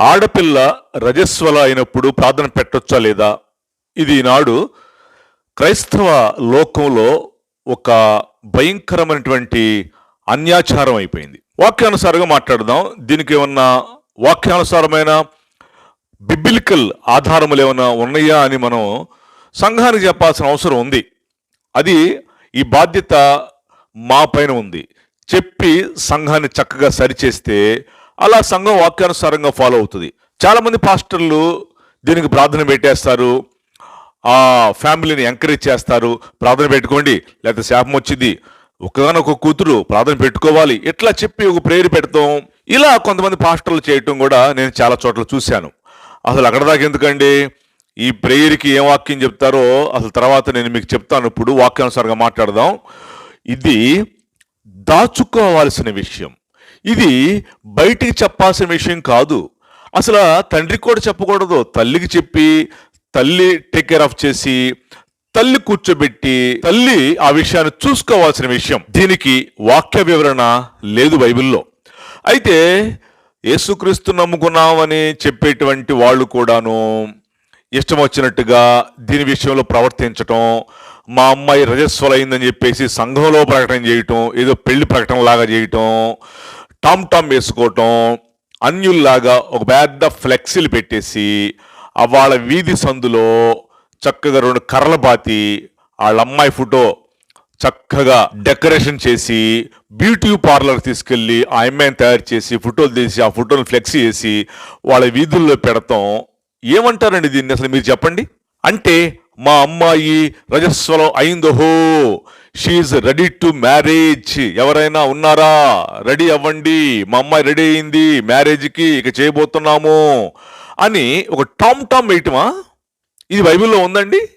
ఆడపిల్ల రజస్వల అయినప్పుడు ప్రార్థన పెట్టొచ్చా లేదా? ఇది ఈనాడు క్రైస్తవ లోకంలో ఒక భయంకరమైనటువంటి అన్యాచారం అయిపోయింది. వాక్యానుసారంగా మాట్లాడదాం. దీనికి ఏమన్నా వాక్యానుసారమైన బిబిలికల్ ఆధారములు ఏమైనా ఉన్నాయా అని మనం సంఘానికి చెప్పాల్సిన అవసరం ఉంది. అది ఈ బాధ్యత మా పైన ఉంది. చెప్పి సంఘాన్ని చక్కగా సరిచేస్తే అలా సంఘం వాక్యానుసారంగా ఫాలో అవుతుంది. చాలామంది పాస్టర్లు దీనికి ప్రార్థన పెట్టేస్తారు. ఆ ఫ్యామిలీని ఎంకరేజ్ చేస్తారు. ప్రార్థన పెట్టుకోండి లేకపోతే శాపం వచ్చింది. ఒకదానొక కూతురు ప్రార్థన పెట్టుకోవాలి. ఇట్లా చెప్పి ఒక ప్రేయర్ పెడతాం. ఇలా కొంతమంది పాస్టర్లు చేయటం కూడా నేను చాలా చోట్ల చూశాను. అసలు అక్కడ దాకా ఎందుకండి? ఈ ప్రేయర్కి ఏం వాక్యం చెప్తారో అసలు తర్వాత నేను మీకు చెప్తాను. ఇప్పుడు వాక్యానుసారంగా మాట్లాడదాం. ఇది దాచుకోవాల్సిన విషయం. ఇది బయటికి చెప్పాల్సిన విషయం కాదు. అసలు తండ్రికి కూడా చెప్పకూడదు. తల్లికి చెప్పి తల్లి టేక్ కేర్ ఆఫ్ చేసి తల్లి కూర్చోబెట్టి తల్లి ఆ విషయాన్ని చూసుకోవాల్సిన విషయం. దీనికి వాక్య వివరణ లేదు బైబిల్లో. అయితే యేసుక్రీస్తు నమ్ముకున్నామని చెప్పేటువంటి వాళ్ళు కూడాను ఇష్టం వచ్చినట్టుగా దీని విషయంలో ప్రవర్తించటం మా అమ్మాయి రజస్వలైందని చెప్పేసి సంఘంలో ప్రకటన చేయటం ఏదో పెళ్ళి ప్రకటన లాగా చేయటం టామ్ టామ్ వేసుకోవటం అన్యుల్లాగా ఒక పెద్ద ఫ్లెక్సీలు పెట్టేసి వాళ్ళ వీధి సందులో చక్కగా రెండు కర్రలు బాతి వాళ్ళ అమ్మాయి ఫోటో చక్కగా డెకరేషన్ చేసి బ్యూటీ పార్లర్ తీసుకెళ్ళి ఆ అమ్మాయిని తయారు చేసి ఫోటోలు తీసి ఆ ఫోటోలు ఫ్లెక్స్ చేసి వాళ్ళ వీధుల్లో పెడతాం. ఏమంటారండి దీన్ని అసలు మీరు చెప్పండి? అంటే మా అమ్మాయి రజస్వలం అయిందోహో షీఈ్ రెడీ టు మ్యారేజ్ ఎవరైనా ఉన్నారా? రెడీ అవ్వండి. మా అమ్మాయి రెడీ అయింది. మ్యారేజ్కి ఇక చేయబోతున్నాము అని ఒక టామ్ టామ్ వేయటమా? ఇది బైబిల్లో ఉందండి.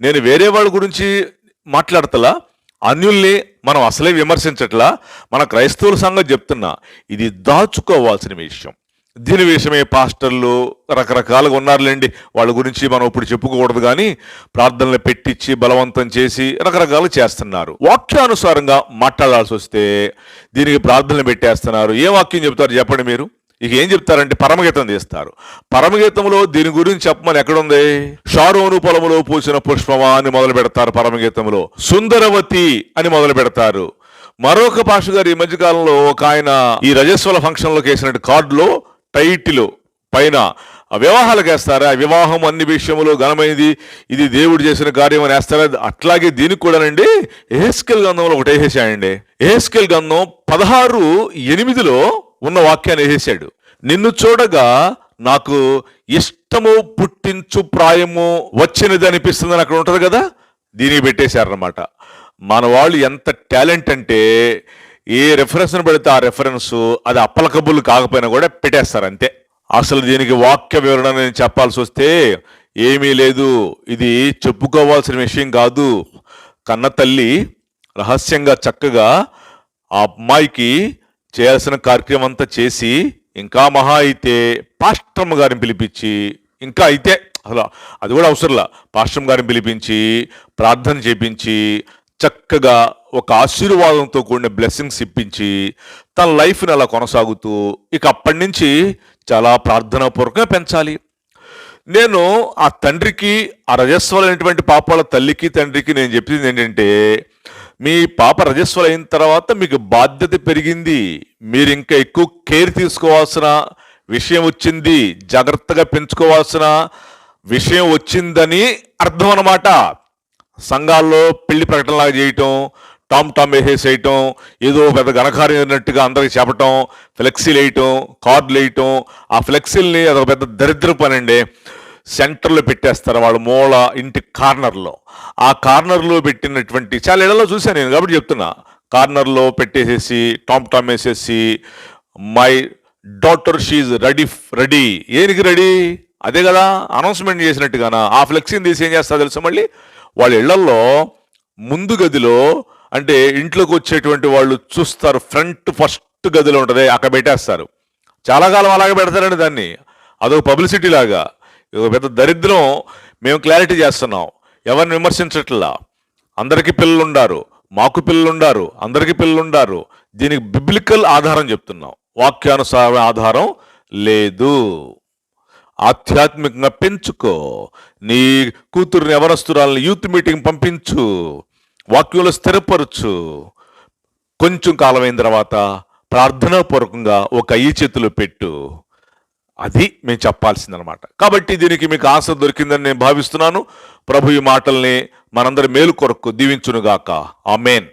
నేను వేరే వాళ్ళ గురించి మాట్లాడతలా. అన్యుల్ని మనం అసలే విమర్శించట్లా. మన క్రైస్తవుల సంగతి చెప్తున్నా. ఇది దాచుకోవాల్సిన విషయం. దీని విషయమే పాస్టర్లు రకరకాలుగా ఉన్నారులేండి. వాళ్ళ గురించి మనం ఇప్పుడు చెప్పుకోకూడదు కానీ ప్రార్థనలు పెట్టించి బలవంతం చేసి రకరకాలు చేస్తున్నారు. వాక్యానుసారంగా మాట్లాడాల్సి వస్తే దీనికి ప్రార్థనలు పెట్టేస్తున్నారు. ఏ వాక్యం చెప్తారు చెప్పండి మీరు? ఇక ఏం చెప్తారంటే పరమగీతం తీస్తారు. పరమగీతంలో దీని గురించి చెప్పమని ఎక్కడుంది? షారోను పొలములో పూసిన పుష్పమా అని మొదలు పెడతారు పరమగీతంలో. సుందరవతి అని మొదలు పెడతారు. మరొక పాష గారు ఈ మధ్యకాలంలో ఒక ఆయన ఈ రజస్వల ఫంక్షన్లోకి వేసినట్టు కార్డులో టైటిల్ పైన ఆ వేస్తారా వివాహం అన్ని విషయములో ఘనమైనది. ఇది దేవుడు చేసిన కార్యం అని వేస్తారా? అట్లాగే దీనికి కూడానండి ఏహెస్కెల్ గంధంలో ఒకటి వేసేసాయండి ఏహెస్కెల్ గంధం పదహారు ఎనిమిదిలో ఉన్న వాక్యాన్ని వేసేసాడు నిన్ను చూడగా నాకు ఇష్టము పుట్టించు ప్రాయము వచ్చినది అనిపిస్తుందని అక్కడ ఉంటది కదా? దీనికి పెట్టేశారనమాట మన వాళ్ళు ఎంత టాలెంట్ అంటే ఏ రెఫరెన్స్ను పెడితే ఆ రెఫరెన్స్ అది అప్పలకబుల్ కాకపోయినా కూడా పెట్టేస్తారు అంతే. అసలు దీనికి వాక్య వివరణ నేను చెప్పాల్సి వస్తే ఏమీ లేదు. ఇది చెప్పుకోవాల్సిన విషయం కాదు. కన్న తల్లి రహస్యంగా చక్కగా ఆ అమ్మాయికి చేయాల్సిన కార్యక్రమం అంతా చేసి ఇంకా మహా అయితే పాస్టమ్ గారిని పిలిపించి ఇంకా అయితే అసలు అది కూడా అవసరంలా. పాస్టమ్ గారిని పిలిపించి ప్రార్థన చేపించి చక్కగా ఒక ఆశీర్వాదంతో కూడిన బ్లెస్సింగ్స్ ఇప్పించి తన లైఫ్ని అలా కొనసాగుతూ ఇక అప్పటి నుంచి చాలా ప్రార్థనాపూర్వకంగా పెంచాలి. నేను ఆ తండ్రికి ఆ రజస్వలైనటువంటి పాపాల తల్లికి తండ్రికి నేను చెప్పింది ఏంటంటే మీ పాప రజస్వలు అయిన తర్వాత మీకు బాధ్యత పెరిగింది. మీరు ఇంకా ఎక్కువ కేర్ తీసుకోవాల్సిన విషయం వచ్చింది. జాగ్రత్తగా పెంచుకోవాల్సిన విషయం వచ్చిందని అర్థం అన్నమాట సంఘాల్లో పెళ్ళి ప్రకటనలాగా చేయటం టామ్ టామ్ వేసేసేయటం ఏదో పెద్ద ఘనకార్యం అయినట్టుగా అందరికి చెప్పటం ఫ్లెక్సీలు వేయటం కార్డులు వేయటం ఆ ఫ్లెక్సీల్ని అదొక పెద్ద దరిద్ర పని అండి సెంటర్లో పెట్టేస్తారు వాళ్ళు మూల ఇంటి కార్నర్లో. ఆ కార్నర్లో పెట్టినటువంటి చాలా ఇళ్ళలో చూశాను నేను కాబట్టి చెప్తున్నా. కార్నర్లో పెట్టేసేసి టామ్ టామ్ వేసేసి my daughter she's ready ready. ఏనికి ready? అదే కదా అనౌన్స్మెంట్ చేసినట్టుగానా. ఆ ఫ్లెక్సీని తీసి ఏం చేస్తా తెలుసు మళ్ళీ? వాళ్ళ ఇళ్ళలో ముందు గదిలో అంటే ఇంట్లోకి వచ్చేటువంటి వాళ్ళు చూస్తారు ఫ్రంట్ ఫస్ట్ గదిలో ఉంటుంది అక్కడ పెట్టేస్తారు. చాలా కాలం అలాగే పెడతారండి దాన్ని. అదొక పబ్లిసిటీ లాగా. పెద్ద దరిద్రం మేము క్లారిటీ చేస్తున్నాం. ఎవరిని విమర్శించట్లా? అందరికీ పిల్లలు ఉండారు మాకు పిల్లలు ఉండారు అందరికీ పిల్లలు ఉండారు దీనికి బిబ్లికల్ ఆధారం చెప్తున్నాం. వాక్యానుసార ఆధారం లేదు. ఆధ్యాత్మికంగా పెంచుకో. నీ కూతురుని ఎవరస్తురాలని యూత్ మీటింగ్ పంపించు. వాక్యంలో స్థిరపరచు. కొంచెం కాలమైన తర్వాత ప్రార్థనాపూర్వకంగా ఒక ఈ చేతిలో పెట్టు. అది మేము చెప్పాల్సిందనమాట కాబట్టి దీనికి మీకు ఆశ దొరికిందని నేను భావిస్తున్నాను. ప్రభు ఈ మాటల్ని మనందరి మేలు కొరకు దీవించునుగాక. ఆమెన్.